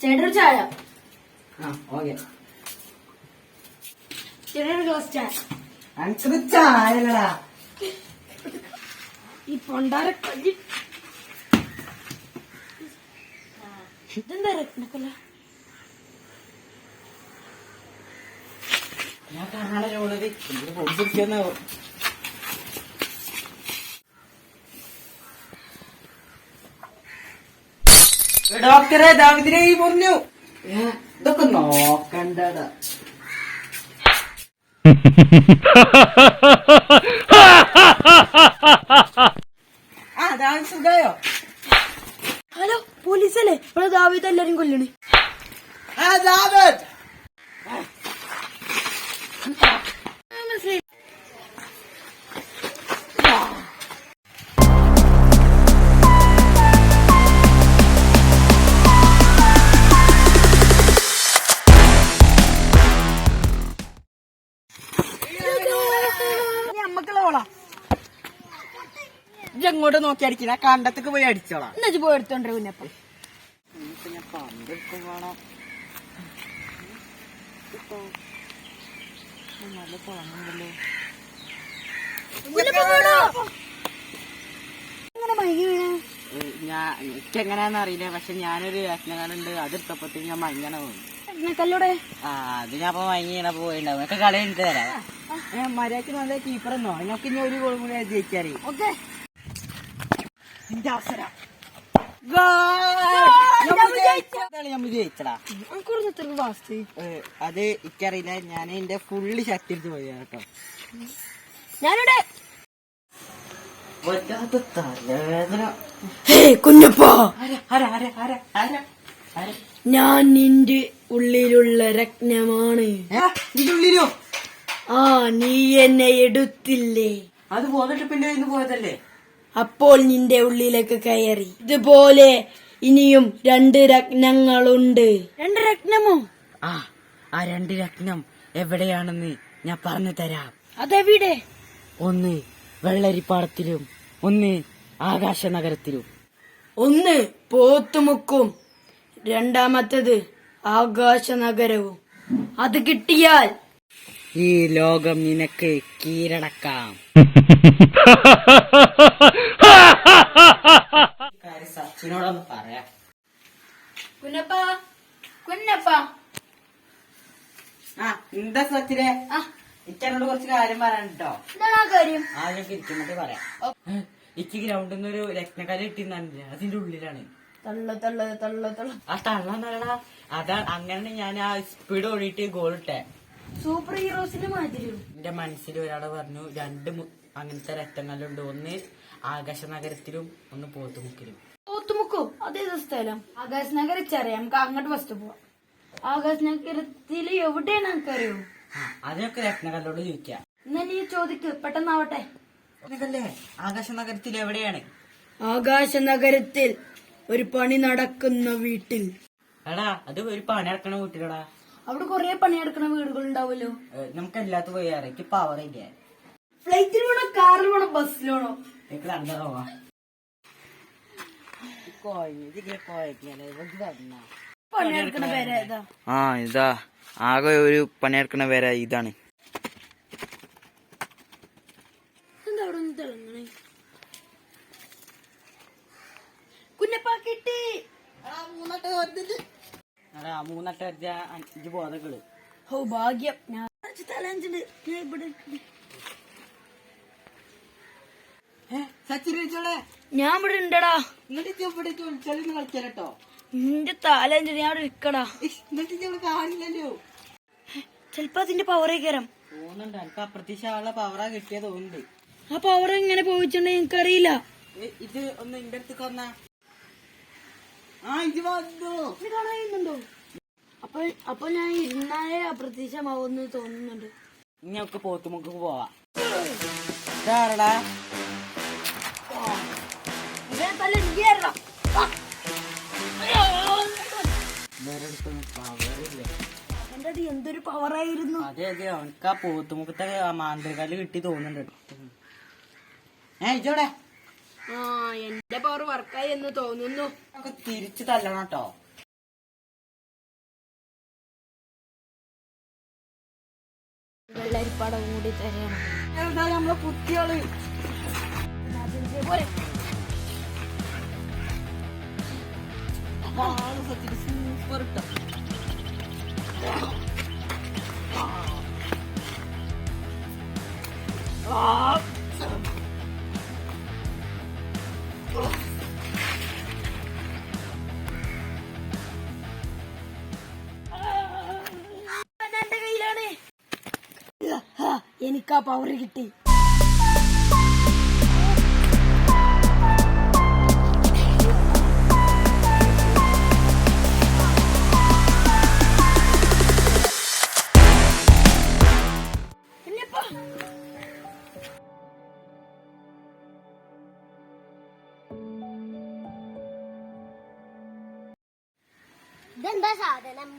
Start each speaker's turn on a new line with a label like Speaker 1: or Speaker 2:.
Speaker 1: ചേട്ടൊരു ചായ?
Speaker 2: ആ okay.
Speaker 1: ചേട്ടൊരു glass ചായ.
Speaker 2: അനക്ക് ചായല്ലടാ
Speaker 1: ഈ പൊണ്ടാര കല്ലി ഇതെന്താ രത്നക്കല്ല
Speaker 2: ഞാൻ കാണാതെ ഡോക്ടറെ ദാവിദിനെ ഈ പറഞ്ഞു ഇതൊക്കെ നോക്കണ്ടടാ ഓളാ ഇങ്ങോട്ട് നോക്കി അടിക്കണ കണ്ടത്തേക്ക് പോയി അടിച്ചോളാം.
Speaker 1: എന്നാ പോയി എടുത്തോണ്ടേ കുഞ്ഞപ്പ
Speaker 2: നല്ല ഞാൻ എനിക്ക് എങ്ങനെയാന്ന് അറിയില്ല. പക്ഷെ ഞാനൊരു യജ്ഞകാലുണ്ട് അത് എടുത്തപ്പോഴത്തേക്ക് ഞാൻ മങ്ങനെ പോകും ആ അത് ഞാൻ അപ്പൊ മഞ്ഞണ പോയിണ്ടാവും. ഒക്കെ കളി എടുത്തു തരാം മര്യാദയ്ക്ക് നല്ല കീപ്പർ എന്നോ? ഞങ്ങൾക്ക് ഇനി ഒരു ഗോൾ കൂടി ജയിക്കാറി
Speaker 1: ഓക്കെ.
Speaker 2: എന്റെ അവസരം. അത് എനിക്കറിയില്ല. ഞാൻ എന്റെ ഫുള്ള് ശക്തി എടുത്ത് പോയി കേട്ടോ.
Speaker 1: ഞാനിവിടെ
Speaker 2: വല്ലാത്ത തലവേദന.
Speaker 1: ഹേ കുഞ്ഞപ്പ! ഞാൻ നിന്റെ ഉള്ളിലുള്ള രത്നമാണ്.
Speaker 2: നിന്റെ ഉള്ളിലോ?
Speaker 1: ആ നീ എന്നെ എടുത്തില്ലേ?
Speaker 2: അത് പോന്നിട്ട് പിന്നെ ഇന്ന് പോയതല്ലേ?
Speaker 1: അപ്പോൾ നിന്റെ ഉള്ളിലേക്ക് കയറി. ഇതുപോലെ ഇനിയും രണ്ട് രത്നങ്ങളുണ്ട്. രണ്ട് രത്നമോ?
Speaker 2: ആ ആ രണ്ട് രത്നം എവിടെയാണെന്ന് ഞാൻ പറഞ്ഞു തരാം.
Speaker 1: അതെവിടെ?
Speaker 2: ഒന്ന് വെള്ളരിപ്പാടത്തിലും ഒന്ന് ആകാശ നഗരത്തിലും
Speaker 1: ഒന്ന് പോത്തുമുക്കും രണ്ടാമത്തത് ആകാശനഗരവും. അത് കിട്ടിയാൽ
Speaker 2: ഈ ലോകം നിനക്ക് കീഴടക്കാം. സച്ചിനോടൊന്ന് പറയാം.
Speaker 1: കുഞ്ഞപ്പ കുഞ്ഞപ്പ.
Speaker 2: ആ എന്താ സച്ചിനെ? ഇച്ചനോട് കുറച്ച് കാര്യം
Speaker 1: ആ കാര്യം?
Speaker 2: ആദ്യം ഇരിക്കുന്നിട്ട് പറയാം. ഇക്ക് ഗ്രൗണ്ടിൽ നിന്ന് ഒരു രത്നക്കല കിട്ടിയെന്നു അതിന്റെ ഉള്ളിലാണ്.
Speaker 1: തള്ള തള്ള തള്ള തള്ള.
Speaker 2: ആ തള്ളന്നല്ലടാ അതാ അങ്ങനെ ഞാൻ ആ സ്പീഡ് ഓടിയിട്ട് ഗോൾ ഇട്ടേ.
Speaker 1: സൂപ്പർ ഹീറോസിന്റെ മാതിരി
Speaker 2: എന്റെ മനസ്സിൽ ഒരാൾ പറഞ്ഞു രണ്ട് അങ്ങനത്തെ രക്തങ്ങളുണ്ട്. ഒന്ന് ആകാശ നഗരത്തിലും ഒന്ന് പോത്തുമുക്കിലും.
Speaker 1: പോത്തുമുക്കോ? അതേത് സ്ഥലം? ആകാശ നഗരം ചെറിയാം നമുക്ക് അങ്ങോട്ട് ഫസ്റ്റ് പോവാം. ആകാശ നഗരത്തിൽ എവിടെയാണ് നമുക്കറിയോ
Speaker 2: അതിനൊക്കെ രത്നകല്ലോട് ചോദിക്കാം.
Speaker 1: എന്നാ നീ ചോദിക്ക്. പെട്ടെന്നാവട്ടെ.
Speaker 2: ആകാശ നഗരത്തിൽ എവിടെയാണ്?
Speaker 1: ആകാശ നഗരത്തിൽ ഒരു പണി നടക്കുന്ന വീട്ടിൽ.
Speaker 2: എടാ അത് ഒരു പണി നടക്കണ വീട്ടിലടാ.
Speaker 1: അവിടെ കൊറേ പണിയെടുക്കണ വീടുകൾ ഉണ്ടാവുമല്ലോ
Speaker 2: നമുക്ക് എല്ലാത്തും പോയി ഇറക്കി പവർ ഇല്ല?
Speaker 1: ഫ്ലൈറ്റിൽ വേണോ കാറിൽ വേണോ ബസ്സിലാണോ
Speaker 2: എനിക്ക് പോവാ.
Speaker 1: പണിയെടുക്കണ പേര്
Speaker 2: ആ ഇതാ. ആകെ ഒരു പണിയെടുക്കണ പേരാ ഇതാണ്.
Speaker 1: എന്താ അവിടെ ഒന്ന് തിളങ്ങണേ? കുഞ്ഞപ്പ കിട്ടി.
Speaker 2: എടാ മൂന്നട്ട അടിച്ച അഞ്ച് ബോധകൾ
Speaker 1: ഓ ഭാഗ്യം. ഞാൻ തലഞ്ചുണ്ട് ഞാൻ ഇവിടെ ഞാൻ ഇവിടെ ഉണ്ടടാ.
Speaker 2: എന്നിട്ട് ഇവിടെ വിളിച്ചാലും കളിച്ചാലോ
Speaker 1: നിന്റെ തലഞ്ചു ഞാൻ അവിടെ നിക്കടാ
Speaker 2: എന്നിട്ട് ഇവിടെ കാണില്ലല്ലോ.
Speaker 1: ചെലപ്പോ അതിന്റെ പവറേ കയറാം.
Speaker 2: തോന്നുന്നുണ്ട് എനിക്ക് അപ്രത്യക്ഷമുള്ള പവറാ കിട്ടിയ തോന്നുന്നുണ്ട്.
Speaker 1: ആ പവർ എങ്ങനെ പോയിട്ടുണ്ട് എനിക്കറിയില്ല.
Speaker 2: അറിയില്ല ഇത് ഒന്ന് ഇന്റെ അടുത്ത് വന്നാ. ആ ഇത് വന്നു.
Speaker 1: ഇത് കാണാൻ അപ്പൊ അപ്പൊ ഞാൻ ഇരുന്നാലേ അപ്രത്യക്ഷമാവുമെന്ന് തോന്നുന്നുണ്ട്.
Speaker 2: ഇനി നമുക്ക് പോത്തുമുക്ക് പോവാ. ഇതാരടാ?
Speaker 1: എന്തൊരു പവറായിരുന്നു
Speaker 2: അതെ അതെ. അവനക്ക് ആ പോത്തുമുഖത്തെ മാന്ത്രികാൽ കിട്ടി തോന്നുന്നുണ്ട്. ഏ ഇജോടെ
Speaker 1: ആ എന്റെ പവർ വർക്കായി എന്ന് തോന്നുന്നു.
Speaker 2: നമുക്ക് തിരിച്ചു തല്ലണം കേട്ടോ.
Speaker 1: വെള്ളരിപ്പാടം കൂടി തരണം
Speaker 2: എന്താ നമ്മളെ ആൾ സൂപ്പർ ഇട്ടോ.
Speaker 1: എനിക്കാ പവർ കിട്ടി.
Speaker 3: ഇതെന്താ സാധനം?